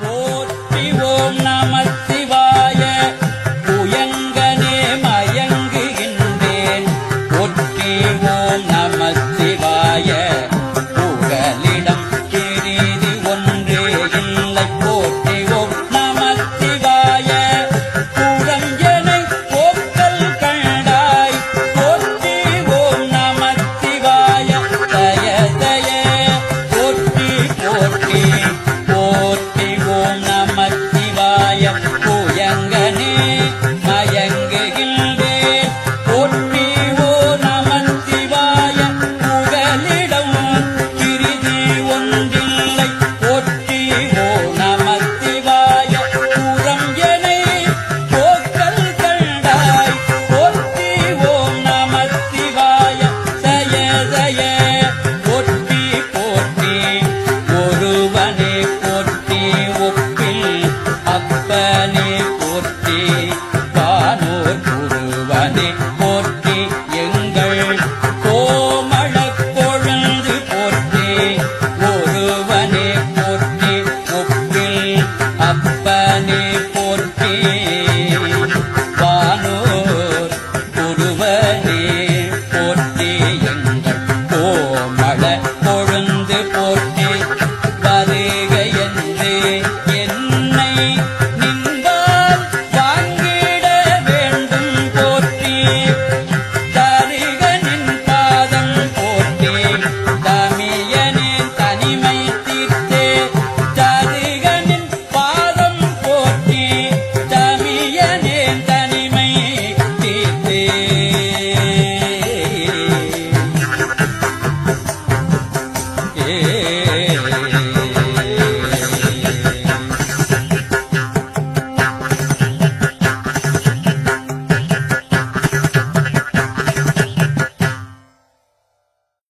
போற்றி ஓம் நம சிவாய புயங்கனே மயங்குகின்றேன். போற்றி ஓம் நம சிவாய புகலிடம் கிரீதி ஒன்றே இல்லை. போற்றி ஓம் நம சிவாய புகஞ்சனை போக்கல் கண்டாய். போற்றி ஓம் நம சிவாய தய தய. போற்றி போற்றி. Hey.